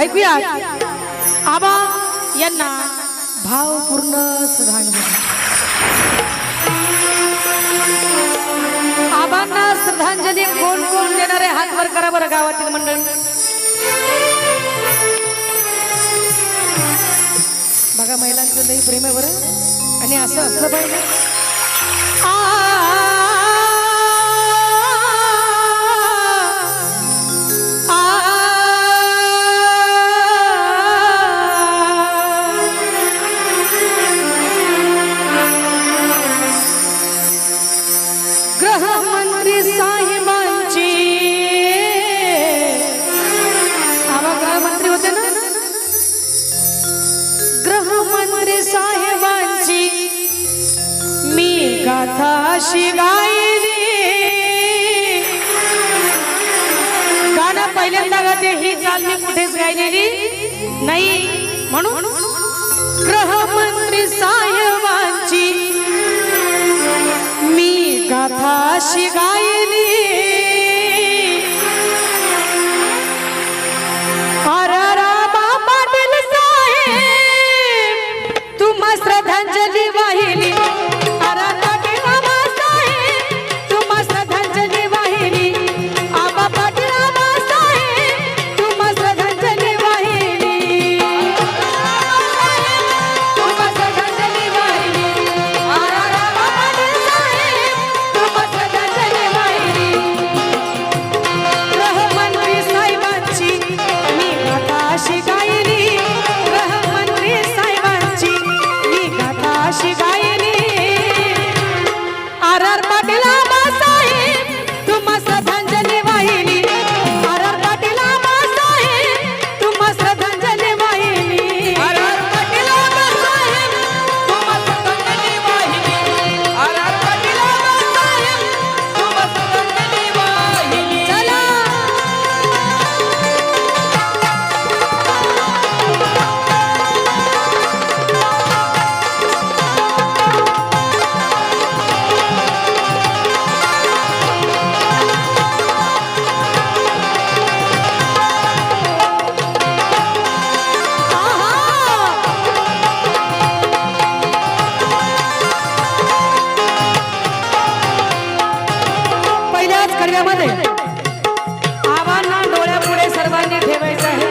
ऐकूया. आबा यांना भावपूर्ण श्रद्धांजली. आबांना श्रद्धांजली कोण कोण देणारे हात वर करा बरं गावातील मंडळी. बघा महिलांचं लई प्रेम आहे बरं. आणि असं असलं पाहिजे. गाथा अशी गायली गाणं पहिल्यांदा गाते ही चाल मी कुठेच गायलेली नाही. म्हणून गृहमंत्री साहेबांची मी गाथा अशी आव्हांना डोळ्यापुढे सर्वांनी ठेवायचं आहे.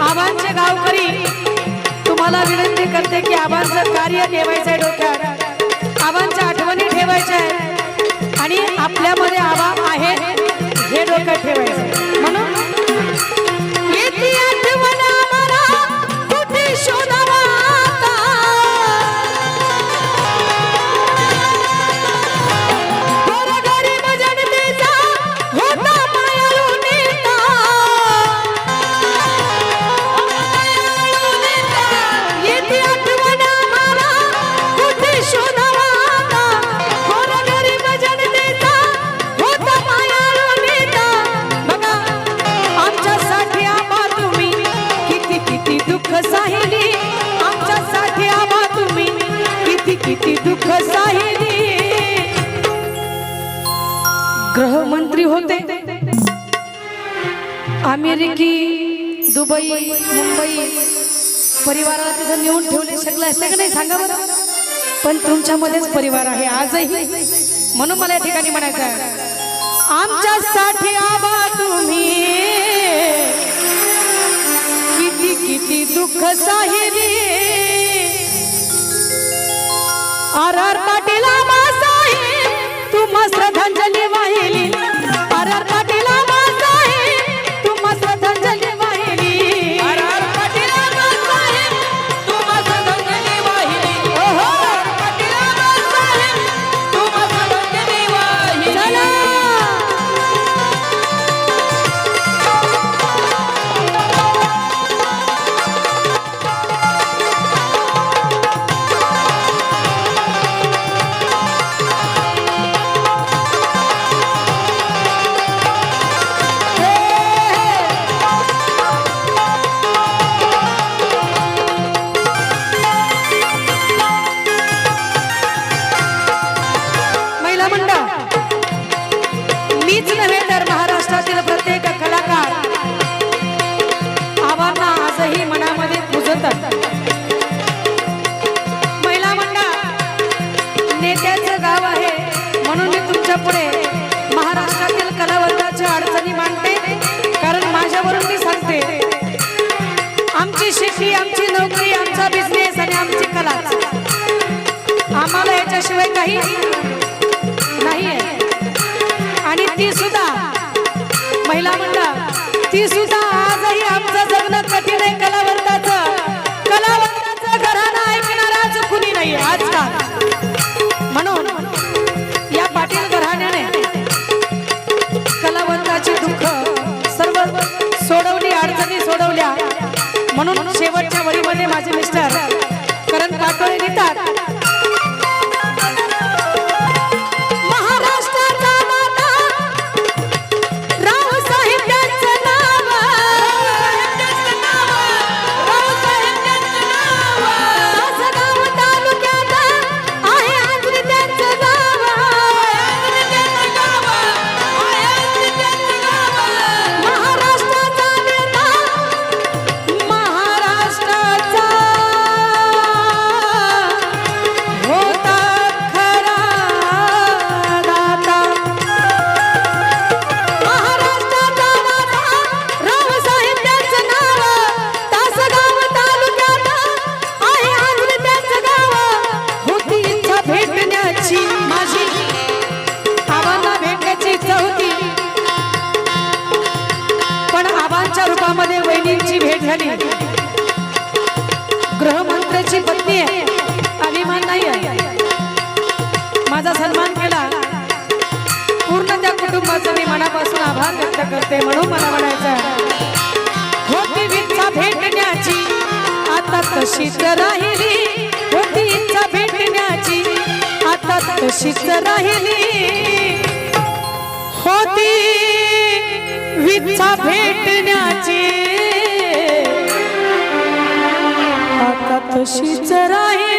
आबांचे गावकरी तुम्हाला विनंती करते की आबांचं कार्य ठेवायचं आहे डोक्यात. आबांच्या आठवणी ठेवायच्या आहे आणि आपल्यामध्ये आबा किती दुःख साहिली. गृहमंत्री होते. अमेरिकी दुबई मुंबई परिवाराला तिथं नेऊन ठेवले शकलं असतं का नाही सांगा बरं? पण तुमच्यामध्येच परिवार आहे आजही. म्हणून मला या ठिकाणी म्हणायचं आहे आमच्यासाठी आबा तुम्ही. किती किती दुःख साहिली. आर आर पाटील तू तुम्हा नाही नाहीये. आणि ती सुद्धा महिला मंडळ ती सुद्धा आजही आबांच्या वहिनींची भेट झाली. गृहमंत्र्याची पत्नी आहे. अभिमान नाही आहे. माझा सन्मान केला. पूर्ण त्या कुटुंबाचा मी मनापासून आभार व्यक्त करते म्हणून मला म्हणायचं होती इच्छा भेटण्याची आता तशीच राहिली. होती इच्छा भेटण्याची आता तशीच राहिली. होती इच्छा भेटण्याची. आता तशीच राहिली